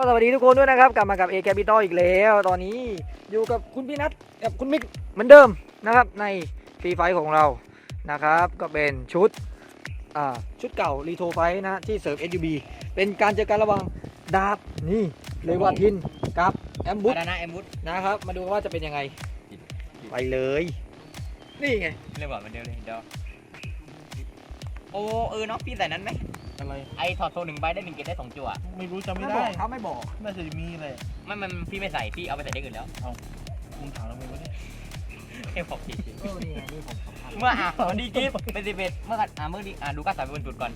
ก็สวัสดีทุกคนด้วยนะครับ กลับมากับ A Capital อีกแล้ว ตอนนี้อยู่กับคุณพี่นัทกับคุณมิกเหมือนเดิมนะครับ ในฟรีไฟของเรานะครับ ก็เป็นชุดอ่าชุดเก่ารีโทไฟนะที่เสริม SUB เป็นการเจอกันระหว่างดาบนี่เลวาทินกับแอมบุตบานาน่าเอ็มวุฒนะครับ มาดูว่าจะเป็นยังไง ไปเลย นี่ไงเรียกว่ามันเดียวเลยเดี๋ยวโอ้เออเนาะพี่ใส่นั้นไหม อะไร ไอถอดโซหนึ่งใบได้หนึ่งเกตได้สองจั่วไม่รู้จำไม่ไม่บได้อกเขาไม่บอก น่าจะมีเลยไม่มันพี่ไม่ใส่พี่เอาไปใส่ได้อื่นแล้วมึงถามทำไมวะเนี่ยแค่บอกทีเออนี่ไงนี่ผมสัมภาษณ์เมื่ออะวันดีกิฟต์เป็นสิบเอ็ดเมื่อกันอะเมื่อดีอะดูการ์ดสายไปบนจุดก่อน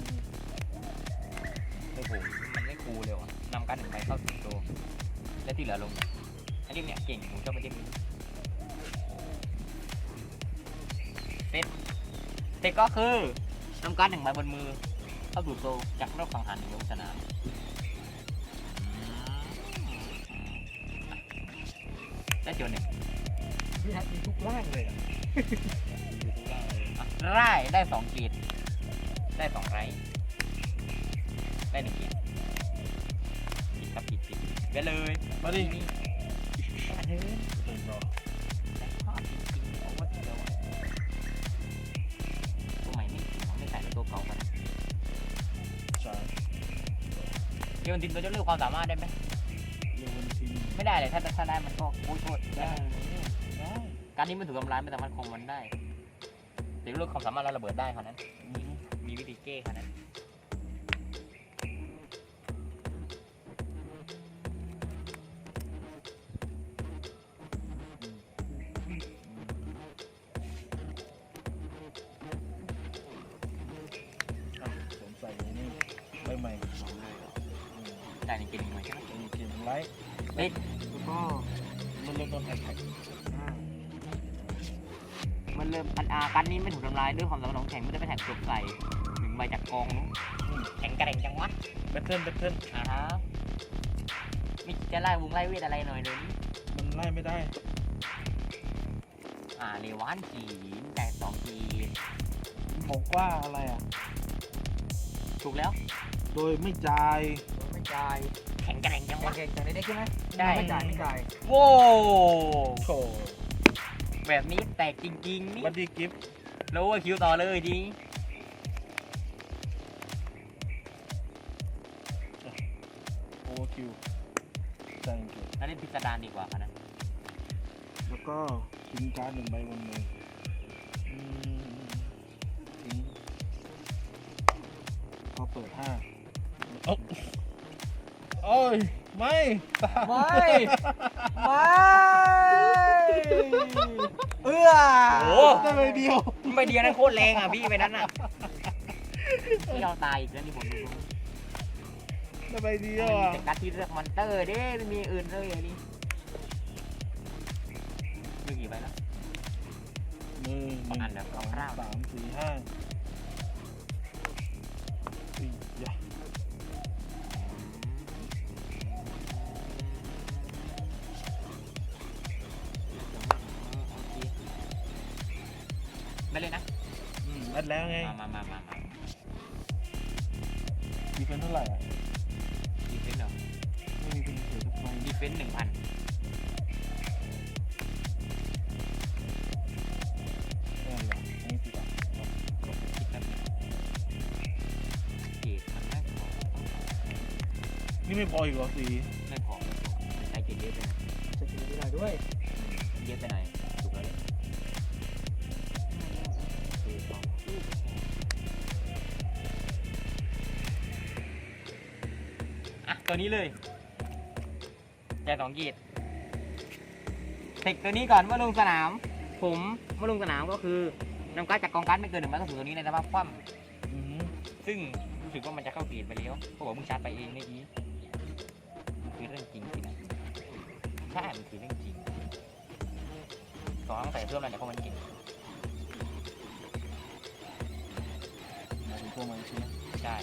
โอ้โหมันไม่คูลเลยว่ะนำการ์ดหนึ่งใบเข้าถึงตัวและที่เหลือลงเนี่ยอันนี้เนี่ยเก่งผมชอบไปเล่นนี้เซตเซตก็คือนำการ์ดหนึ่งใบบนมือ เข้าสู่โซจากรอบสังหารหนึ่งลงสนามได้เจอหนึ่งพี่นัทมีทุกร่างเลยอะไร่ได้สองกีดได้สองไรได้หนึ่งกีดผิดครับผิดผิดไปเลย มาดินี่อัน เดี๋ยวดินตัวจะเลือกความสามารถได้ไหมไม่ได้เลยถ้าถ้าได้มันก็โอ้ยโทษได้ได้การนี้มันถูกทำร้ายไม่สามารถคงมันได้เดี๋ยวเลือกความสามารถเราระเบิดได้ขนาดนั้นมีวิธีแก้ขนาดนั้น บทเทิลแบทเทิลอ่าฮะไม่คิดจะไล่วงไล่เวทอะไรหน่อยเลยมันไล่ไม่ได้อ่าเรวานขีนแต่สองขีบอกว่าอะไรอะ ถูกแล้วโดยไม่จ่าย ไม่จ่ายแข็งกระเด้งจังวะ เก่งๆจ่ายได้ใช่ไหมได้ ไม่จ่ายไม่จ่ายโว้โถแบบนี้แตกจริงๆนี่บัดดี้กิฟต์แล้วว่าคิวต่อเลยดี กินนั่นเล่นพิสดารดีกว่าค่ะนะแล้วก็ทิ้งการ์ดหนึ่งใบบนมืออืมทิ้งพอเปิดห้าเอ้าโอ้ย ไม่ตามไม่ ไม่เอื้อโอ้ได้ใบเดียว ไม่เดียวนั้นโคตรแรงอะพี่ไปนั้นอะพี่เราตายอีกแล้วนี่ผมดู ได้ใบเดีเดียวอะแต่การที่เลือกมอนเตอร์เด้ไม่มีอื่นเลยอันนี้มีกี่ใบแล้วหนึ่งหนึ่งอันเดียวสองคร่าวๆสามสี่ห้าสี่ยะไม่เลยนะอืมนัดแล้วไง มามามามา ไม่พออีกเหรอสีไม่พอใช้กรดเยอะไปหน่อยจะกินไม่ได้ด้วยเยอะไปหน่อยถูกแล้วเลยเกรดพออะตัวนี้เลยแจกสองกีดเทคตัวนี้ก่อนเมื่อลงสนาม ผมเมื่อลงสนามก็คือนำการดจากกองการดไม่เกินหนึ่งใบก็ถือตัวนี้ในสภาพคว่ำอืมซึ่งรู้สึกว่ามันจะเข้ากีดไปแล้วเพราะว่ามึงชาร์จไปเองเมื่อกี้ รื่องจริงสินะใช่มันคือเรื่องจริงสองใส่เพิ่มอะไรเนี่ยเพราะมันเก่งมาถึงพวกมันใช่ไหมใช่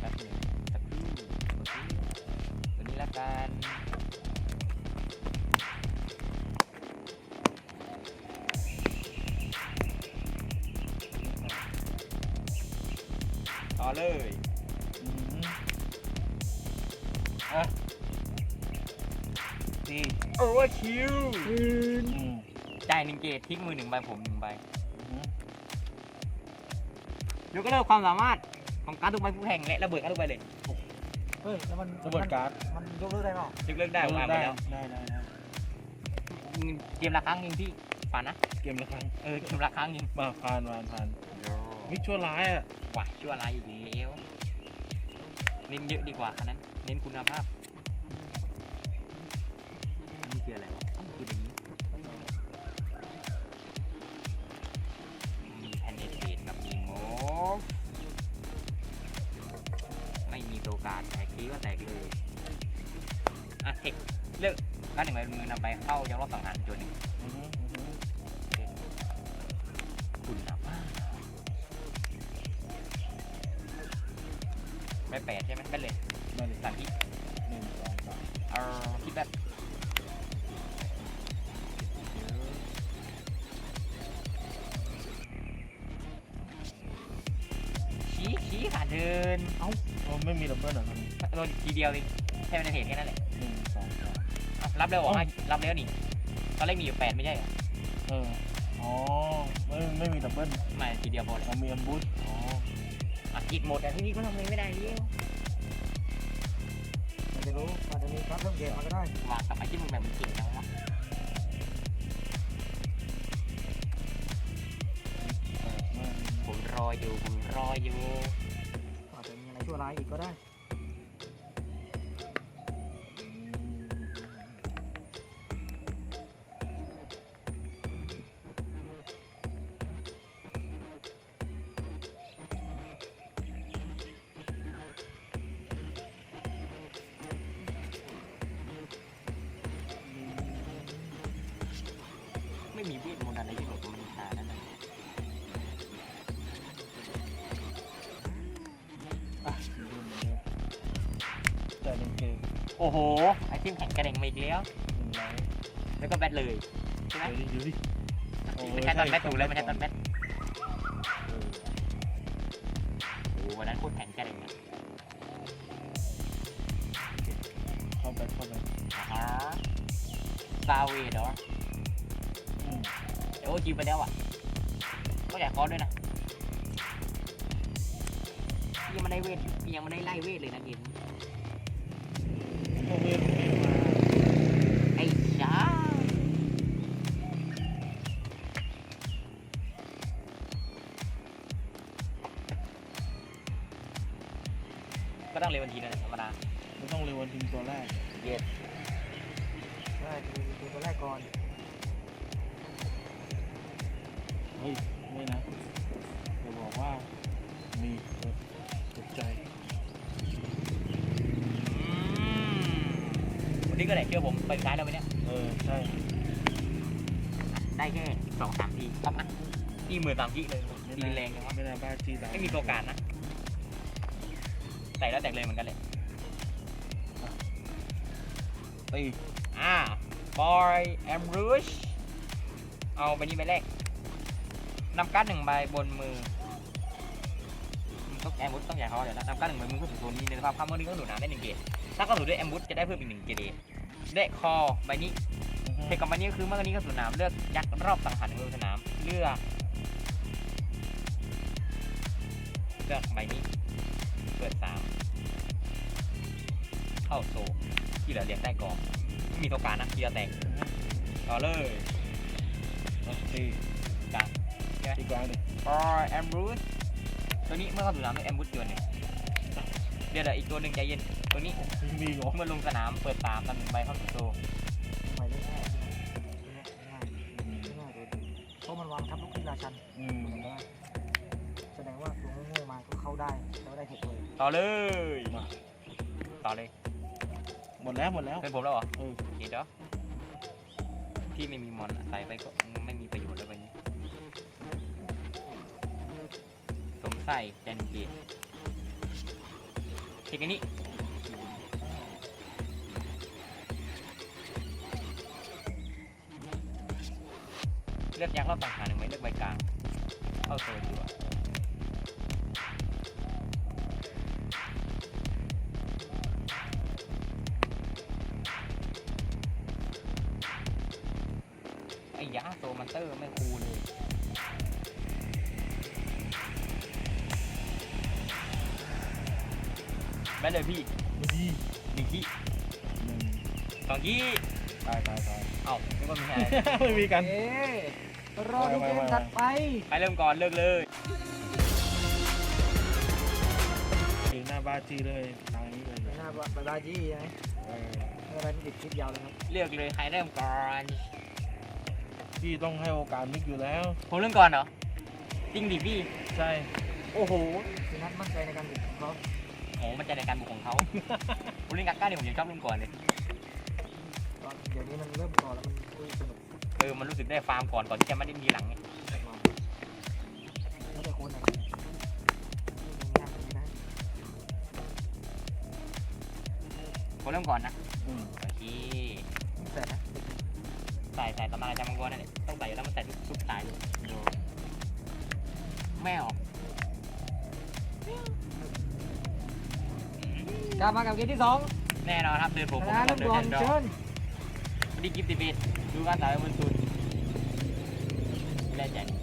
แป๊บนึงสักครู่ตัวนี้ละกัน เอาเลยอืมอะตีโอเวอร์คิวอืมจ่ายหนึ่งเกตทิ้งมือหนึ่งใบผมหนึ่งใบอืมยกเลิกความสามารถของการดทุกใบผู้แข่งและระเบิดการดทุกใบเลยเฮ้ยแล้วมันระเบิดการ์ด มันยกเลิกได้เปล่ายกเลิกได้วางไปได้แล้วได้ได้ได้เกมละครั้งยิงพี่ผ่านนะเกมละครั้งเออเกมละครั้งยิงมาผ่านผ่านผ่านวิชั่วร้ายอะว่ะชั่วอะไรอีกแล้ว เน้นเยอะดีกว่าอันนั้น เน้นคุณภาพอันนี้คืออะไรวะคืออย่างนี้มีแพนเนเทตกับมีโมฟไม่มีตัวการดแตกทีก็แตกเลยอะเทคเลือกการดหนึ่งใบมือนำไปเข้ายังรอบสังหารจนหนึ่ง แปดใช่ไหมแปดเลยมาเลยสามที่หนึ่งสองสามเออคิดแบบชี้ชี้ค่ะเดิน เอ้าเราไม่มีดับเบิลเหรอครับโดนทีเดียวเองแค่เป็นเหตุแค่นั้นแหละหนึ่งสองสามเอารับเร็วเหรอรับแล้วนี่ตอนแรกมีอยู่แปดไม่ใช่เหรอเอออ๋อไม่ไม่มีดับเบิลไม่ทีเดียวพอเลยเรามีแอมบูสอ๋ออะกิดหมดแต่ที่นี่ก็ทำอะไรไม่ได้เลี้ยว รดเพิ่มเกมมาก็ได้วางกับไปที่มึงแบบมันเก่งจังวะผมรออยู่ผมรออยู่อาจจะมีอะไรชั่วร้ายอีกก็ได้ แล้วหนึ่งไลท์แล้วก็แบทเลยใช่ไหมเดี๋ยวดิเดี๋ยวดิโอ้ยไม่ใช่ตอนแบทใช่ถูกแล้วไม่ใช่ตอนแบทเออโอ้โหวันนั้นโคตรแข่งกระเด็งอะเข้าไปเข้าไปอ่าซาเวดเหรออืมเดี๋ยวโอจีไปแล้วอะก็อยากคอด้วยนะยังไม่ได้เวทยังไม่ได้ไล่เวทเลยนะเกม นนี้ก็ไหนเชื่อผมไปซ้ายแล้วไหมเนี่ยเออใช่ได้แค่สองสามทีครับนะที่มือสามทีเลยทีแรงจังวะไม่น่าบ้าจีดาไม่มีตัวการนะใส่แล้วแตกเลยเหมือนกันเลยตีอ่าบอยแอมรูชเอาใบนี้ใบแรกนำการ์ดหนึ่งใบบนมือต้องแอมบูสต้องใหญ่เขาเดี๋ยวนะนำการ์ดหนึ่งใบมือเพื่อถูกโซนนี้ในสภาพข้ามเมื่อนี้ก็หนุนน้ำได้หนึ่งเกตถ้าก็ถูกด้วยแอมบูสจะได้เพิ่มอีกหนึ่งเกต ได้คอใบนี้เทคกับใบนี้ก็คือเมื่อนี้ก็สูนน้ำเลือกยักษ์รอบสังหารหนึ่งลงสนามเลือกเลือกใบนี้เปิดสามเข้าโซที่เหลือเรียงใต้กองไม่มีตัวการนะทีละแตกต่อเลยตีจ้ะตีกลางดิบอยแอมบูสตัวนี้เมื่อเข้าสู่น้ำด้วยแอมบูสตัวหนึ่งเดี๋ยวเดี๋ยวอีกตัวหนึ่งใจเย็น ตัวนี้ยังมีเหรอเมื่อลงสนามเปิดสามตำหนึ่งใบเข้าสู่โซหมายเลขแรกง่ายง่ายง่ายเลยเพราะมันวางทับลูกที่ราชันอืมมันได้แสดงว่าตัวโง่ๆมาก็เข้าได้แล้วได้เทคเลยต่อเลยต่อเลยหมดแล้วหมดแล้วเป็นผมแล้วเหรอเออเห็นเดี๋ยวพี่ไม่มีมอนอะใส่ไปก็ไม่มีประโยชน์แล้วไปนี้สวมใส่แจนเกียร์เทคอัน เลือกยางรอบต่างหากหนึ่งไหมเลือกใบกลางเข้าตัวดีกว่าไอ้ยาโซมันเตอร์ไม่คูลเลยแม่เลยพี่ดีหนึ่งที่สองที่ตายตายตายเอ้าไม่ก็มีใครไม่มีกัน เอ๊ รอดูเกมถัดไปไปเริ่มก่อนเลิกเลยถึงหน้าบ้าจีเลยทางนี้เลยหน้าบาบาจี้ใช่ไหมเออไม่เป็นไรที่ติดคลิปยาวเลยครับเลือกเลยใครเริ่มก่อนพี่ต้องให้โอกาสมิกอยู่แล้ว ผมเริ่มก่อนเหรอจริงดิพี่ใช่โอ้โหพี่นัทมั่นใจในการบุกของเขาโอ้มันจะในการบุกของเขาผมเล่นกักก้าเนี่ยผมยังชอบเล่นก่อนเลยตอนเดี๋ยวนี้มันเริ่มก่อนแล้วมันคุยสนุก เออมันรู้สึกได้ฟาร์มก่อนก่อนที่จะมาเล่นทีหลังไงมากแล้วแต่คนนะงานแบบนี้นะผมเริ่มก่อนนะอืมโอเคแต่นะใส่ใส่ประมาณจำมังกรนั่นแหละต้องใส่แล้วมันใส่ทุกทุกสายเลยแม่ออกกลับมากับเกมที่สองแน่นอนครับเดินผมชผมนะต้ลูอกงเดินบอลเดินดอเชิญดีกิฟต์ติบิดดูการสายบน สุดไม่ได้ใจที่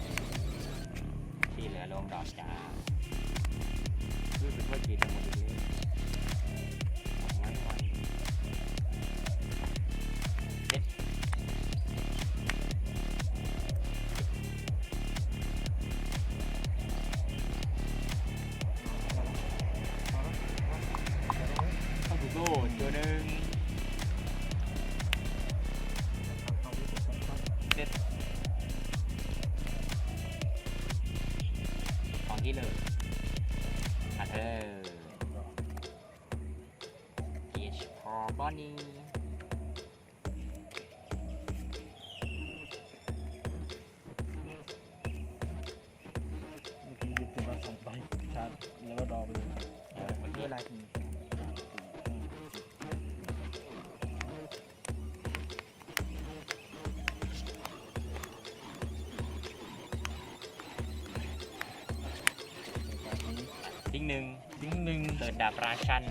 เปิดดาบราชัน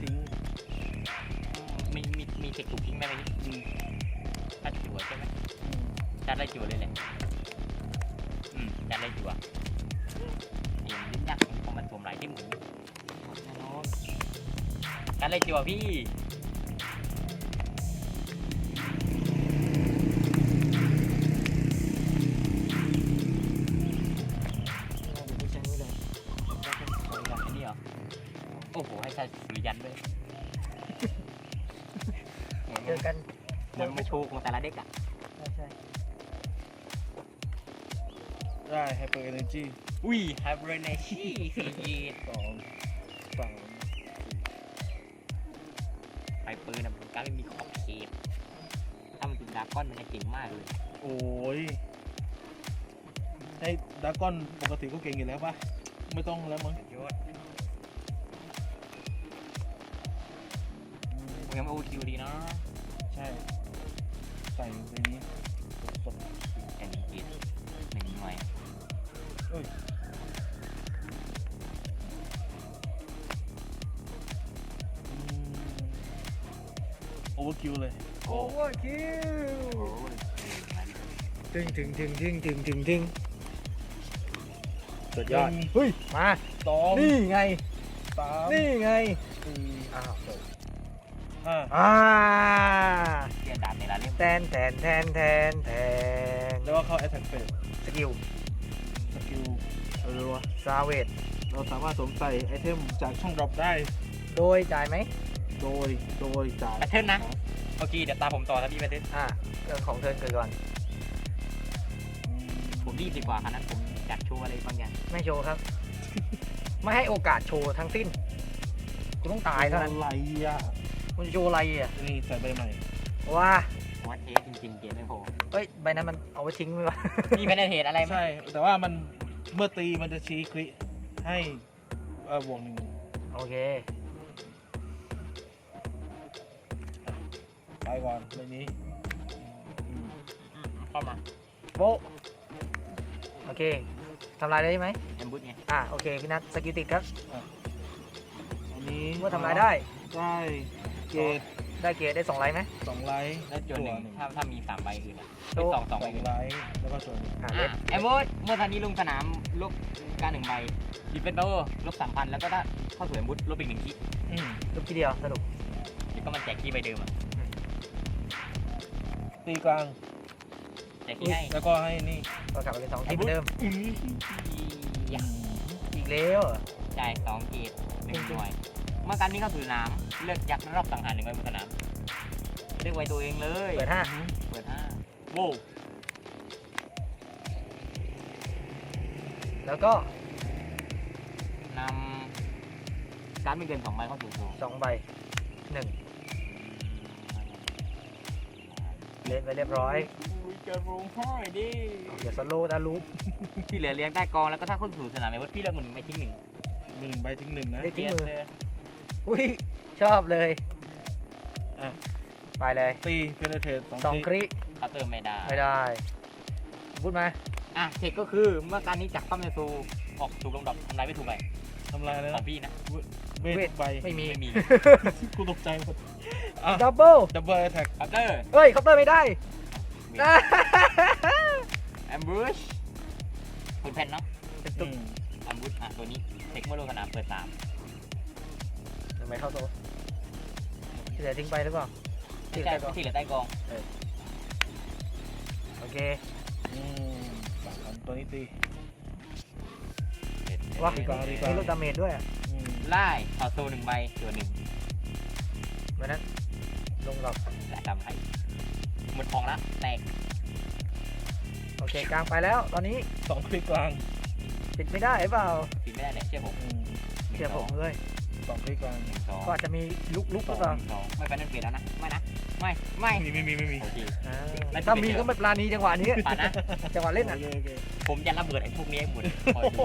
ทิ้งมีมีมีเทคถูกทิ้งได้ไหมนี่อืมถ้าจั่วใช่ไหมจัดได้จั่วเลยแหละอืมจัดได้จั่วนี่มันลิ้นยักษ์เพราะมันสวมหลายที่หมูแน่นอนจัดได้จั่วพี่ แต่ละเด็กอะใช่ใช่ได้ไฮเปอร์เอเนจีอุ้ยไฮเบรเนชี่สี่ยีดสองสามไฟปืนนะมันการไม่มีขอบเขตถ้ามันเป็นดราก้อนมันจะเก่งมากเลยโอ้ยให้ดราก้อนปกติก็เก่งอยู่แล้วปะไม่ต้องแล้วมั้งยอดผมยังไม่โอคิวดีเนาะใช่ ใส่ในนี้สดแอนจีดหนึ่งหน่วยโอเวอร์คิวเลยโอเวอร์คิวโอ้ยมันถึงถึงถึงถึงถึงถึงถึงสุดยอดเฮ้ยมาสองนี่ไงสามนี่ไงสี่อ้าวห้าอ่า แทนแทนแทนแทนแทนแล้วก็เข้า attack phase สกิลสกิลรัวซาเวตเราสามารถสวมใส่ไอเทมจากช่องดรอปได้ โดยจ่ายไหมโดย โดยจ่ายแพทเทิร์นนะโอเคเดี๋ยวตามผมต่อครับพี่แพทเทิร์นอ่าเรื่องของเทิร์นเกิดก่อนอืมผมรีบดีกว่าครับนั้นผมอยากโชว์อะไรบางอย่างไม่โชว์ครับ ไม่ให้โอกาสโชว์ทั้งสิ้นคุณต้องตายเท่านั้นอะไรอะ คุณจะโชว์อะไรอะนี่ใส่ใบใหม่ว้า ว่าเทสจริงๆเกมไม่พอเอ้ยใบนั้นมันเอาไว้ทิ้งไหมวะนี่ไม่ได้เทสอะไรไหมใช่ แต่ว่ามันเมื่อตีมันจะชี้คลิให้เอ่อบวกหนึ่งโอเคไปก่อนใบนี้อืมเข้ามาโบะโอเคทำลายได้ไหมแอมบูสไงอ่าโอเคพี่นัทสกิลติดครับอันนี้เมื่อทำลายได้ ได้เกรด ได้เกรดได้สองไลท์ไหมสองไลท์แล้วจนหนึ่งหนึ่งถ้าถ้ามีสามใบอื่นอะโอ้เป็นสองสสอองงใบอื่นไลท์แล้วก็ส่วนหนึ่งอ่าอะเล่นไอ้โบสเมื่อทันนี้ลงสนามลบการหนึ่งใบดิเป็นโตลบสามพันแล้วก็ได้เข้าสวยมุดลบอีกหนึ่งคีอืมลูกทีเดียวสนุกเดี๋ยวก็มันแจกคีย์ใบเดิมอะตีกลางแจกคีย์ให้แล้วก็ให้นี่ก็กลับมาเป็นสองทีเหมือนเดิมอืมอีกแล้วเหรอจ่ายสองเกตหนึ่งหน่วย เมื่อการนี้เข้าสู่สนามเลือกยักษ์รอบสังหารหนึ่งใบบนสนามเลือกไว้ตัวเองเลยเปิดห้าเปิดห้าโว้วแล้วก็นำการดไม่เกินสองใบเข้าสู่โซนสองใบหนึ่งเล่นไปเรียบร้อยอุ้ยจะร้องไห้ดิเดี๋ยวสโลว์นะลูปที่เหลือเลี้ยงใต้กองแล้วก็ถ้าเข้าสู่สนามไอ้วัดพี่เลือกมันไม่ทิ้งหนึ่งหนึ่งใบทิ้งหนึ่งนะได้ที่มือเลย อุ้ยชอบเลยอะไปเลยตีเพนเทตสองสองทีคริเคาน์เตอร์ไม่ได้ไม่ได้พูดมาอะเทคก็คือเมื่อการนี้จากปั้มเนซูออกถูกลงดอกทำลายไม่ถูกใบทำลายเลยขอนะงพี่นะ เวทใบไม่มี ไม่มีกูตกใจหมดอะดับเบิลดับเบิลแท็กเคาน์เตอร์เฮ้ยเคาน์เตอร์ไม่ได้แอมบูชคุณแพนเนาะเป็นอืตุ๊กมแอมบูชอะตัวนี้เทคเมื่อลงสนามเปิดสามทำ ไมเข้าโซ่ที่เหลือทิ้งไปหรือเปล่าไม่ใช่ที่เหลือใต้กองโอเคอืมสามพันตัวนี้ตีว้าดีกว่าดีกว่ามีลูกดาเมจด้วยอะอืมไล่ขอโซหนึ่งใบตัวหนึ่งเพราะนั้นลงหรอกและดำให้หมดทองละแตกโอเคกลางไปแล้ว ตอนนี้สองคลิกกลางปิดไม่ได้หรือเปล่าปิดไม่ได้เลยเชื่อผมอืมหนึ่งเชื่อสผองมเลย สองคลิกกลางหนึ่งสองก็อาจจะมีลุกลุกหรือเปล่าหนึ่งสองไม่ไปนั่นเปลี่ยนแล้วนะ ไม่นะ ไม่ ไม่ไม่มีไม่มีไม่มีโอเค อ่าแล้วจะถ้าเป็นมีเดี๋ยวก็ไม่ปลาณีจังหวะนี้ป่านะ จังหวะเล่นโออะเคโอเคผมจะระเบิดไอ้พวกนี้ให้หมดคอยดู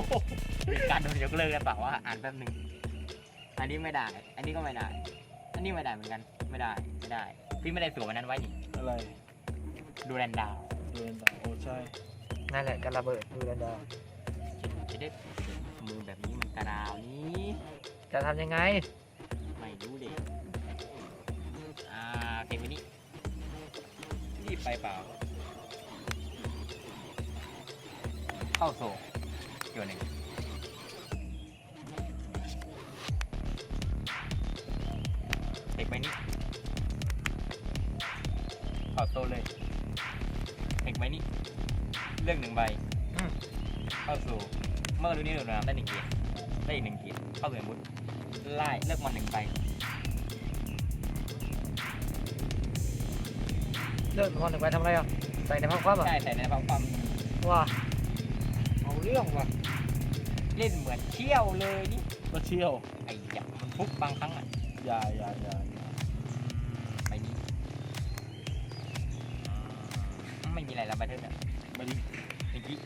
เป็นการโดนยกเลิกกันเปล่าว่าอ่านแป๊บหนึ่งอันนี้ไม่ได้ อันนี้ก็ไม่ได้ อันนี้ไม่ได้เหมือนกัน ไม่ได้ ไม่ได้ พี่ไม่ได้สวมอันนั้นไว้นี่ อะไรดูแลนดาวเดินต่อโอ้ใช่นั่นแหละการระเบิดดูแลนดาจะได้มือแบบนี้มันกระดาวนี้ จะทำยังไง ไม่รู้เด็กอ่าเกมวันนี้รีบไปเปล่า เข้าโซ่เกี่ยวหนึ่งเด็กไปนี้เข้าโซ่เลยเด็กไปนี้เลือกหนึ่งใบอืม เข้าสู่เมื่อรู้นี้หนึ่งน้ำได้หนึ่งเกียร์ได้อีกหนึ่งเกียร์เข้าสู่มุด ไล่เลือกมันหนึ่งใบเลิกนอนหนึ่งไปทำอะไรอะใส่ในผ้าคว่ำอะใช่แต่ในความความว้าเอาเรื่องว่ะเล่นเหมือนเที่ยวเลยนี่ก็เชี่ยวไอ้ยักมันฟุกบางครั้งอะอย่าอย่าอย่าไปนี่อ่าไม่มีอะไรแล้วไปเถอะเนี่ยไม่ดีหนึ่งกี้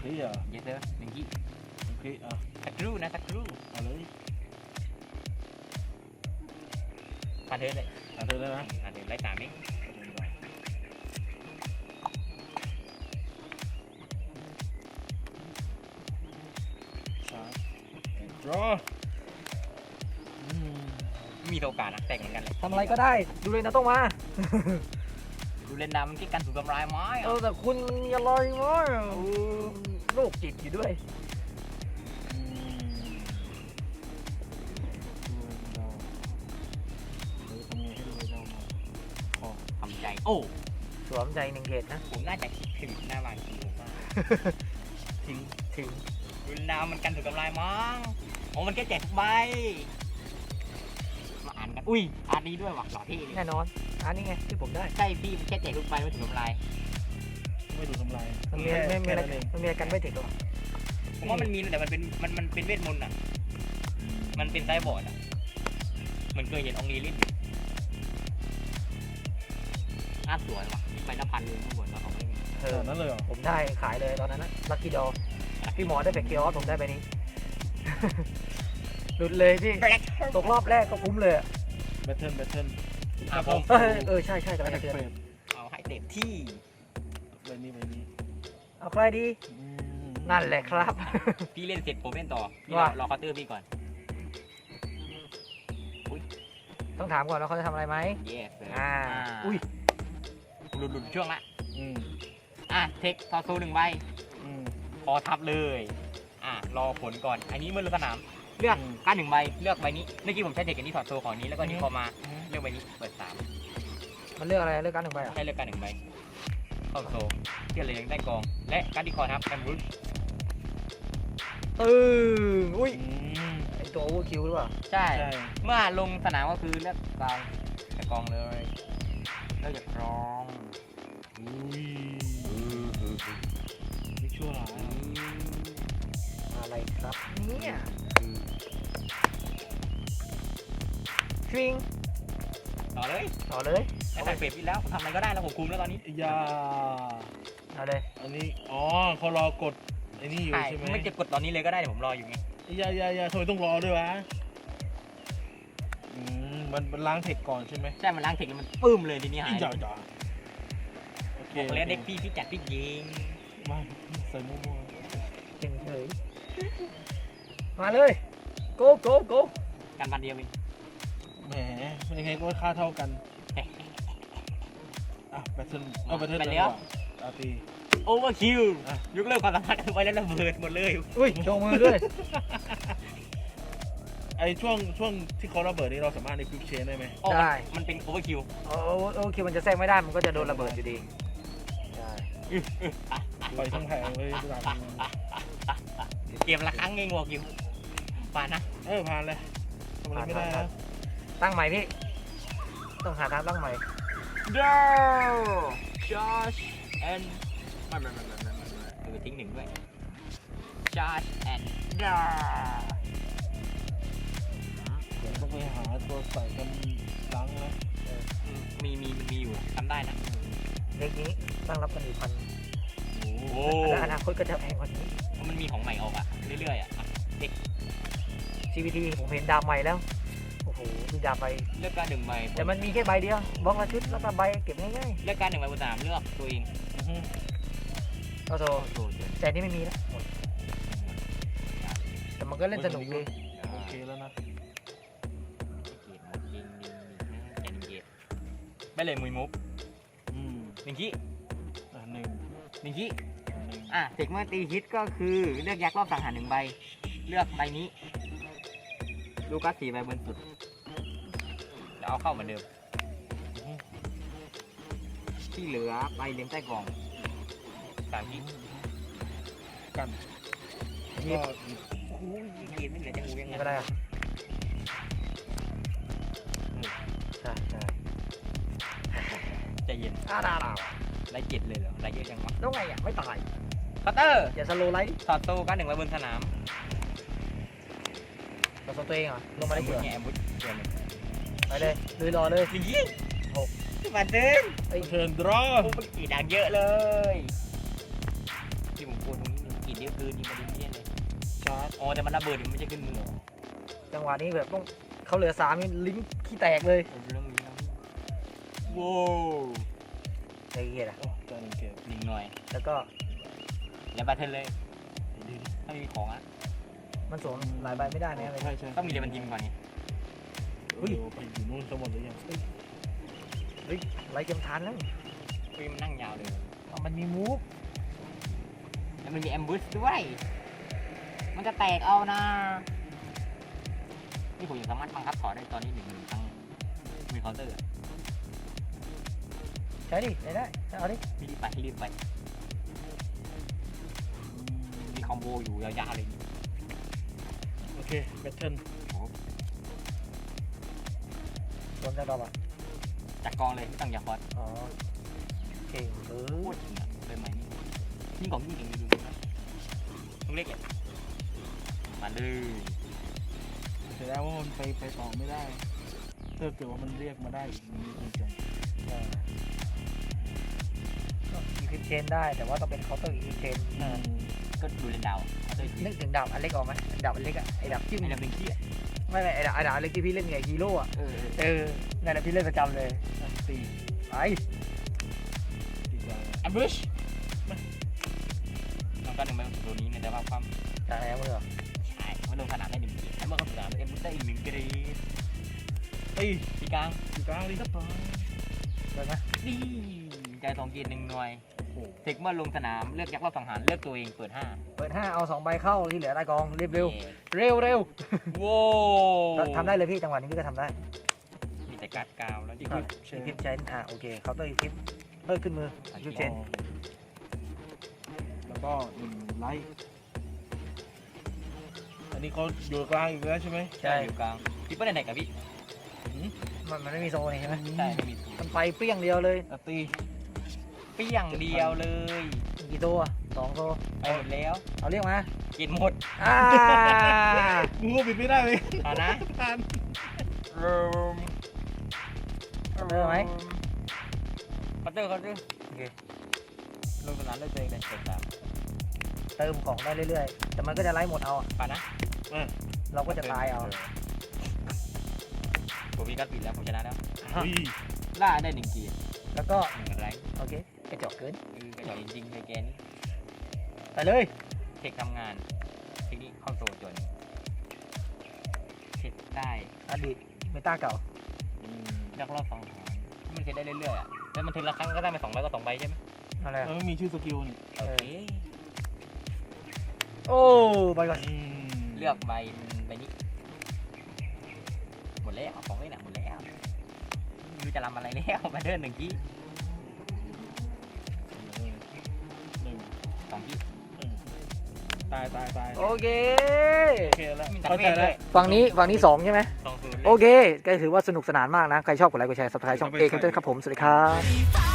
คลิกเหรอเยอะเถอะหนึ่งกี้คลิกอะสักครู่นะ รออืมมีโอกาสนะแต่งเหมือนกันเลยทำอะไรก็ได้ ดูเลยนะต้องมา ดูเลนดามันคิดกันถูกทำลายไม้เออะอแต่คุณมันมีอะไรวะเออโรคจิตอยู่ด้วยอืมดูเราเดี๋ยวทำไงให้ดูเรามาขอทำใจ โอ้สวมใจหนึ่งเกตนะ ผมน่าจะคิดถึงหน้าบางทีผมว่าถึงถึงดูเลนดามันกันถูกทำลายมั้ง โอ้มันแค่แจกทุกใบมาอ่านกัน อุ้ยอ่านนี้ด้วยว่ะหล่อเท่ดิแน่นอนอันนี้ไงที่ผมได้ ใช่พี่มันแค่แจกทุกใบไม่ถูกทำลาย ไม่ดูทำลายมันมีแค่ไม่มีอะไรแค่นั้นเองมันมีอะไรกันไม่ถึงหรอกผมว่ามันมีนะแต่มันเป็นมันมันเป็นเวทมนต์อะ มันเป็นไซบอร์ดอะ เหมือนเคยเห็นองค์นี้เล่นอยู่น่าสวยว่ะมีใบละพันเลยข้างบนแล้วเขาไม่มีเอขอนาดนั้นเลยเหรอผมได้ขายเลยตอนนั้นนะลัคกี้ดอพี่หมอได้แบคเคียร์ผมได้ไปนี้ หลุดเลยพี่ ตกรอบแรกก็คุ้มเลยอะแบทเทิลแบทเทิลอะผมเออเออใช่ใช่กำลังจะเตือนเฟรดเอาให้เต็มที่ใบนี้ใบนี้เอาใครดี อืมนั่นแหละครับ พี่เล่นเสร็จผมเล่นต่อ พี่รอว่า รอเคาน์เตอร์พี่ก่อนอุ้ยต้องถามก่อนว่าเขาจะทำอะไรไหม yes อ่า อุ้ย หลุดหลุดช่วงละ อืมอะ เทคทอซูหนึ่งใบอืมพอทับเลย อะ รอผลก่อน อันนี้เมื่อลงสนาม เลือกอืมการดหนึ่งใบเลือกใบนี้เมื่อกี้ผมใช้เทคอันนี้ถอดโซของนี้แล้วก็นี่อืมพอมาเลือกใบนี้เปิดสามมันเลือกอะไรเลือกการดหนึ่งใบเหรอะให้เลือกการดหนึ่งใบเข้าโซเที่ยวเลยยังได้กองและการดที่คอทับแอมบูชตึงอุ้ยอืมไอตัวโอเวอร์คิวหรือเปล่าใช่ใช่เมื่อลงสนามก็คือเลือกกองจากกองเลยเลือกจากกองอุ้ยไม่ชั่วร้ายอะไรครับเนี่ย ทริงต่อเลยต่อเลยไอ้ใส่เฟรมอีกแล้วผมทำอะไรก็ได้แล้วผมคุมแล้วตอนนี้อยาเอาเลยอันนี้อ๋อเขารอกดไอ้นี่อยู่ใช่ใช่ไหมไม่จะกดตอนนี้เลยก็ได้เดี๋ยวผมรออยู่ไงอยาอยาอยาทำไมต้องรอด้วยวะอืมมันมันล้างเทคก่อนใช่ไหมใช่มันล้างเทคแล้วมันปื้มเลยทีนี้หายอีจ่าจ่าโอเคบอกแล้วเด็กพี่พี่จัดพี่ยิงไม่ใส่มั่วเฉยเฉย มาเลยโกโกโกกันพันเดียวเองๆแหมยังไงก็ค่าเท่ากันอะแบตเทิลเอาแบตเทิลอาตีโอเวอร์คิวอะยกเลิกความสัมพันธ์กันไปแล้วระเบิดหมดเลยอุ้ยโชว์มือด้วยไอช่วงช่วงที่เขาระเบิดนี่เราสามารถในควิกเชนได้ไหมโอ้ได้ มันเป็นโอเวอร์คิวโอ้โอเคมันจะแทรกไม่ได้มันก็จะโดนระเบิดอยู่ดีใช่ปล่อยทั้งแผงเลยทุกอย่างเกมละครั้งไงงวกิว ปานะ เออผ่านเลยทำอะไรไม่ได้นะตั้งใหม่พี่ ต้องหาทางตั้งใหม่เดอจอชแอนไม่ไม่ไม่ไม่ไม่ไม่เออทิ้งหนึ่งด้วยจอชแอนเดอเดี๋ยวต้องไปหาตัวใส่กันล้างนะมีมีมันมีอยู่ทำได้นะเล็กนี้ตั้งรับกันอีกพันโอ้โอ้และอนาคตก็จะแพงกว่านี้ มันมีของใหม่ออกอะเรื่อยๆอะ CVT ผมเห็นดาบใหม่แล้ว โอ้โห มีดาบใบเลือกการหนึ่งใบแต่มันมีแค่ใบเดียวบล็อกละชุดแล้วก็ใบเก็บง่ายเลือกการหนึ่งใบบนสนามเลือกตัวเองอื้อหือๆเอาโซโอ้โหเดี๋ยวแต่อันนี่ไม่มีแล้วหมดแต่มันก็เล่นสนุกดีโอเคแล้วนะเกตหมดยิงยิงแกนิงเกตไปเลยมุยมุกอืมหนึ่งขี้อะหนึ่งหนึ่งขี้หนึ่งอะเทคเมื่อตีฮิตก็คือเลือกยักษ์รอบสังหารหนึ่งใบ เลือกใบนี้ ลูกัสสี่ใบบนสุดจะเอาเข้าเหมือนเดิมอื้อหือที่เหลือใบเลี้ยงใต้กล่องสามขี้กันแล้วก็หยิบโอ้โหเกตไม่เหลือจะงูยังนี่ไงก็ได้อะใช่ใช่ใจเย็นอ้าวดาวดาวไรเจ็ดเลยเหรอไรเยอะจังวะแล้วไงอะ ไม่ตายคัตเตอร์อย่าสโลว์ไลท์ถอดโซ่กันหนึ่งใบบนสนาม กับตัวเองเหรอ ลงมาได้เกือบแง่บุชเกินไปเลยลุยรอเลยหนึ่งยี่หกมาเดินเอ้ยเทิร์นดรอโอ้มันกรีดดังเยอะเลยที่ผมกลัวตรงนี้มันกรีดเยอะเกินนี่มาดินเนี่ยเลยชาร์จอ๋อแต่มันระเบิดมันไม่ใช่ขึ้นมือจังหวะนี้แบบต้องเขาเหลือสามนี่ลิงก์ขี้แตกเลยโอ้เรื่องนี้นะว้าวไอ้เหี้ยอะโอ้จานหนึ่งเก็บหนึ่งหน่อย แล้วก็แล้วบัตเทิลเลยถ้าไม่มีของอะ มันสวมหลายใบไม่ได้นะอะไรใช่ใช่ต้องมีเรมันยิมก่อนนี่เฮ้ยไปอยู่นู่นทั้งหมดเลยยังเฮ้ยไล่เกมทันแล้วคุยมันนั่งยาวเลยเอามันมีมูฟแล้วมันมีแอมบูสด้วย มันจะแตกเอานะ นี่ผมยังสามารถบังคับถอดได้ตอนนี้หนึ่งหนึ่งครั้งมีเคาน์เตอร์อะใช้ดิใช้ได้เอาดิรีบไปรีบไป มีคอมโบอยู่ยาวๆเลยโอ เคแบตเทิลโดนจะรอบอะจากกองเลยไม่ต้งอย่าคอสอ๋อเก่งเอโคอตรจริงอะเลยไหมนี่นี่ของพี่เองดูนะต้องเล็กเนี่ยมาเลยเสร็จแล้วว่ามันไปไปต่อไม่ได้ถ้าเกิดว่ามันเรียกมาได้อีกมันจริงจังเออก็อีควิปเชนได้แต่ว่าต้องเป็นเคาน์เตอร์อีควิปเชนอืม ก็ดูเลนดาวเคาน์เตอร์นึกถึงดาบอันเล็กออกไหมดาบอันเล็กอะไอ้ดาบจิ้มไอ้ดำเป็นขี้อะไม่ไม่ไอ้ดาบไอ้ดาบอันเล็กที่พี่เล่นไงฮีโร่อะเออเออนั่นแหละพี่เล่นประจำเลยอะตีไปดีกว่าแอมบูชต้องการหนึ่งใบตัวนี้ในแต่ว่าความจ่ายแล้วมือเหรอใช่มันลงขนาดได้หนึ่งเกรดแล้วเมื่อเขาสามเอ็มบูชได้อีกหนึ่งเกรดตีตีกลางอยู่กลางดีครับเปิดไหมดีใจสองเกียร์หนึ่งหน่วย โอ้โหเทคเมื่อลงสนามเลือกยักษ์รอบสังหารเลือกตัวเองเปิดห้าเปิดห้าเอาสองใบเข้าที่เหลือได้กองเร็วเร็วเอ๊ะเร็วเร็วโว้ทำได้เลยพี่จังหวะนี้พี่ก็ทำได้มีแต่การ์ดกาวแล้วอีอีกกนิดอีคลิปใช้อ่าโอเคเคาน์เตอร์อีคลิปเพิ่มขึ้นมือยูเชนแล้วก็หนึ่งไลท์อันนี้เขาอยู่กลางอีกแล้วใช่ไหมใช่อยู่กลางพี่เปิ้ลไหนกับพี่มันมันไม่มีโซนนี่ใช่ไหมใช่ไม่มีมันไปเปรี้ยงเดียวเลยแล้วตี เปี้ยงเดียวเลยกี่ตัวสองตัวไปหมดแล้วเอาเรียกมากินหมดอ่ามึงก็ปิดไม่ได้เลยเอานะทานเริ่มเจอไหมเคาน์เตอร์เคาน์เตอร์โอเคลงสนามเลือกตัวเองเลยเปิดสามเติมของได้เรื่อยๆ แต่มันก็จะไล่หมดเอาอะไปนะเราก็จะตายเอาผมมีการปิดแล้วผมชนะแล้วอุ้ยล่าได้หนึ่งเกียร์แล้วก็หนึ่งแรงโอเค กระจอกเกินคือกระจอกจริงๆเลยแกนี่ไปเลยเทคทำงานเทคนี้เข้าโซนจนเช็ดได้อดีตเมตาเก่าอืมยักรอบสองหางมันเช็ดได้เรื่อยๆอะแล้วมันถึงละครั้งก็ได้มาสองใบก็สองใบใช่ไหมอะไรมันไม่มีชื่อสกิลนี่โอเคโอ้ไปก่อนอืมเลือกใบใบนี้หมดแล้วของเล่นอะหมดแล้วไม่รู้จะรำอะไรแล้วมาเดินหนึ่งกี้ ตายตายตายโอเคโอเคแล้วมีตัดเข้าเวใจทแล้ด้ววยฝั่งนี้ฝั่งนี้สองใช่ไหมสองศูนย์เลยโอเคก็ถือว่าสนุกสนานมากนะ ใครชอบกดไลค์กดแชร์สับสไครต์ช่องเอครับครับผม สวัสดีครับฟ้า